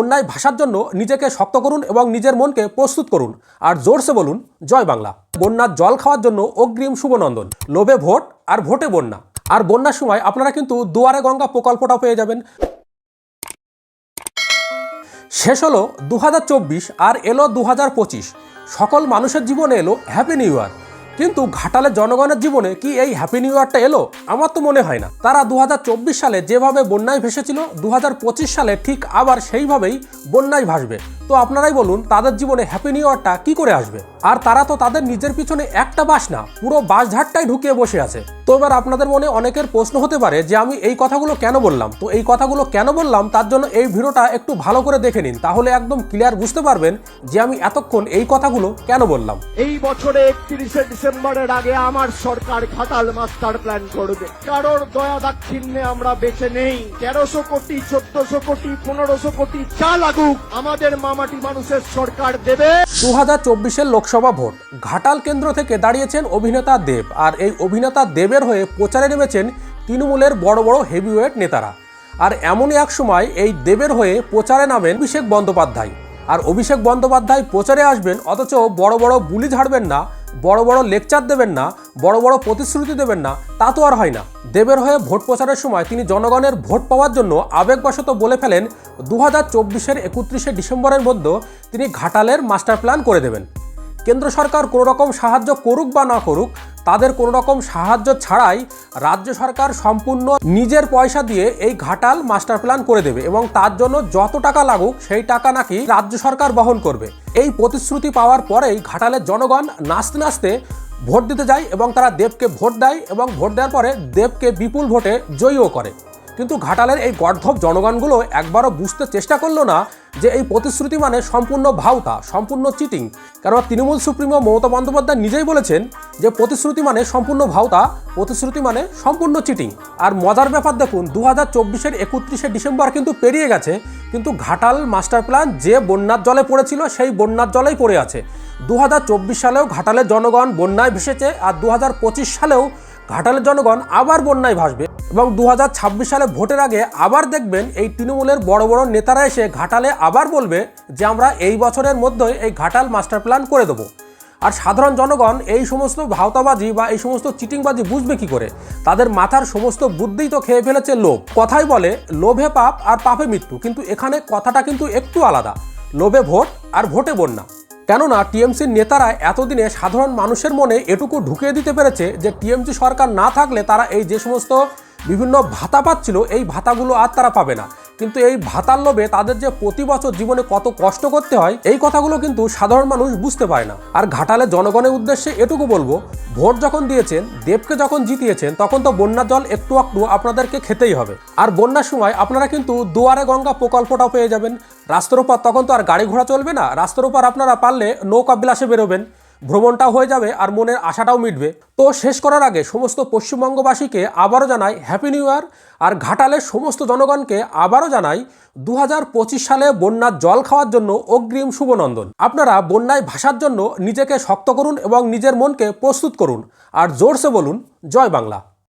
অন্যায় ভাষার জন্য নিজেকে শক্ত করুন এবং নিজের মনকে প্রস্তুত করুন। আর জোরসে বলুন, জয় বাংলা। বন্যার জল খাওয়ার জন্য অগ্রিম শুভনন্দন। লোভে ভোট আর ভোটে বন্যা। আর বন্যার সময় আপনারা কিন্তু দুয়ারে গঙ্গা প্রকল্পটা পেয়ে যাবেন। শেষ হলো দু হাজার চব্বিশ আর এলো দু হাজার পঁচিশ। সকল মানুষের জীবনে এলো হ্যাপি নিউ ইয়ার কিন্তু ঘাটালের জনগণের জীবনে কি এই হ্যাপি নিউ ইয়ারটা এলো? আমার তো মনে হয় না। তারা দু হাজার চব্বিশ সালে যেভাবে বন্যায় ভেসেছিল দু হাজার পঁচিশ সালে ঠিক আবার সেইভাবেই বন্যায় ভাসবে। তো আপনারাই বলুন, তাদের জীবনে হ্যাপি নিউ ইয়ারটা কি করে আসবে? আর তারা তো তাদের নিজের পিছনে একটা বাস না, পুরো বাসঝাটটাই ঢুকিয়ে বসে আছে। তো এবার আপনাদের মনে অনেকের প্রশ্ন হতে পারে যে আমি এই কথাগুলো কেন বললাম? তো এই কথাগুলো কেন বললাম? তার জন্য এই ভিডিওটা একটু ভালো করে দেখে নিন, তাহলে একদম ক্লিয়ার বুঝতে পারবেন যে আমি এতক্ষণ এই কথাগুলো কেন বললাম। এই বছরে একত্রিশে ডিসেম্বরের আগে আমার সরকার ঘাটাল মাস্টার প্ল্যান করবে। কারোর দয়া দাক্ষিণ্যে আমরা বেঁচে নেই। তেরোশো কোটি, চোদ্দশো কোটি, পনেরোশো কোটি, যা লাগুক, আমাদের মামাটি মানুষের সরকার দেবে। দু হাজার চব্বিশের লোকসভা ভোট। ঘাটাল কেন্দ্র থেকে দাঁড়িয়েছেন অভিনেতা দেব, আর এই অভিনেতা দেবের হয়ে প্রচারে নেমেছেন তৃণমূলের বড় বড় হেভিওয়েট নেতারা। আর এমনই এক সময় এই দেবের হয়ে প্রচারে নামেন অভিষেক বন্দ্যোপাধ্যায়। আর অভিষেক বন্দ্যোপাধ্যায় প্রচারে আসবেন, অথচ বড় বড় বুলি ঝাড়বেন না বড় বড় লেকচার দেবেন না, বড় বড় প্রতিশ্রুতি দেবেন না, তা তো আর হয় না। দেবের হয়ে ভোট প্রচারের সময় তিনি জনগণের ভোট পাওয়ার জন্য আবেগবশত বলে ফেলেন দু হাজার চব্বিশের একত্রিশে ডিসেম্বরের মধ্যে তিনি ঘাটালের মাস্টার প্ল্যান করে দেবেন। কেন্দ্র সরকার কোনো রকম সাহায্য করুক বা না করুক, তাদের কোনো রকম সাহায্য ছাড়াই রাজ্য সরকার সম্পূর্ণ নিজের পয়সা দিয়ে এই ঘাটাল মাস্টার প্ল্যান করে দেবে এবং তার জন্য যত টাকা লাগুক, সেই টাকা নাকি রাজ্য সরকার বহন করবে। এই প্রতিশ্রুতি পাওয়ার পরেই ঘাটালের জনগণ নাচতে নাচতে ভোট দিতে যায় এবং তারা দেবকে ভোট দেয় এবং ভোট দেওয়ার পরে দেবকে বিপুল ভোটে জয়ীও করে। কিন্তু ঘাটালের এই গর্ধব জনগণগুলো একবারও বুঝতে চেষ্টা করল না যে এই প্রতিশ্রুতি মানে সম্পূর্ণ ভাওতা, সম্পূর্ণ চিটিং। কারণ তৃণমূল সুপ্রিমো মমতা বন্দ্যোপাধ্যায় নিজেই বলেছেন যে প্রতিশ্রুতি মানে সম্পূর্ণ ভাওতা, প্রতিশ্রুতি মানে সম্পূর্ণ চিটিং। আর মজার ব্যাপার দেখুন দু হাজার চব্বিশের একত্রিশে ডিসেম্বর কিন্তু পেরিয়ে গেছে, কিন্তু ঘাটাল মাস্টার প্ল্যান যে বন্যার জলে পড়েছিল, সেই বন্যার জলেই পড়ে আছে। দু হাজার চব্বিশ সালেও ঘাটালের জনগণ বন্যায় ভেসেছে, আর দু হাজার পঁচিশ সালেও ঘাটালের জনগণ আবার বন্যায় ভাসবে এবং দু হাজার ছাব্বিশ সালে ভোটের আগে আবার দেখবেন এই তৃণমূলের বড় বড় নেতারা এসে ঘাটালে আবার বলবে যে আমরা এই বছরের মধ্যেই এই ঘাটাল মাস্টার প্ল্যান করে দেবো। আর সাধারণ জনগণ এই সমস্ত ভাওতাবাজি বা এই সমস্ত চিটিংবাজি বুঝবে কি করে? তাদের মাথার সমস্ত বুদ্ধিই তো খেয়ে ফেলেছে লোভ। কথাই বলে, লোভে পাপ আর পাপে মৃত্যু। কিন্তু এখানে কথাটা কিন্তু একটু আলাদা। লোভে ভোট আর ভোটে বন্যা। কেননা টিএমসির নেতারা এতদিনে সাধারণ মানুষের মনে এটুকু ঢুকিয়ে দিতে পেরেছে যে টিএমসি সরকার না থাকলে তারা এই যে সমস্ত বিভিন্ন ভাতা পাচ্ছিল, এই ভাতাগুলো আর তারা পাবে না। কিন্তু এই ভাতার লোভে তাদের যে প্রতি বছর জীবনে কত কষ্ট করতে হয়, এই কথাগুলো কিন্তু সাধারণ মানুষ বুঝতে পারে না। আর ঘাটালে জনগণের উদ্দেশ্যে এটুকু বলব, ভোট যখন দিয়েছেন, দেবকে যখন জিতিয়েছেন, তখন তো বন্যার জল একটু একটু আপনাদেরকে খেতেই হবে। আর বন্যার সময় আপনারা কিন্তু দুয়ারে গঙ্গা প্রকল্পটাও পেয়ে যাবেন। রাস্তার উপর তখন তো আর গাড়ি ঘোড়া চলবে না, রাস্তার উপর আপনারা পারলে নৌকা বিলাসে বেরোবেন। ভ্রমণটাও হয়ে যাবে আর মনের আশাটাও মিটবে। তো শেষ করার আগে সমস্ত পশ্চিমবঙ্গবাসীকে আবারও জানাই হ্যাপি নিউ ইয়ার আর ঘাটালের সমস্ত জনগণকে আবারও জানাই দু হাজার পঁচিশ সালে বন্যার জল খাওয়ার জন্য অগ্রিম শুভনন্দন। আপনারা বন্যায় ভাসার জন্য নিজেকে শক্ত করুন এবং নিজের মনকে প্রস্তুত করুন। আর জোরসে বলুন, জয় বাংলা।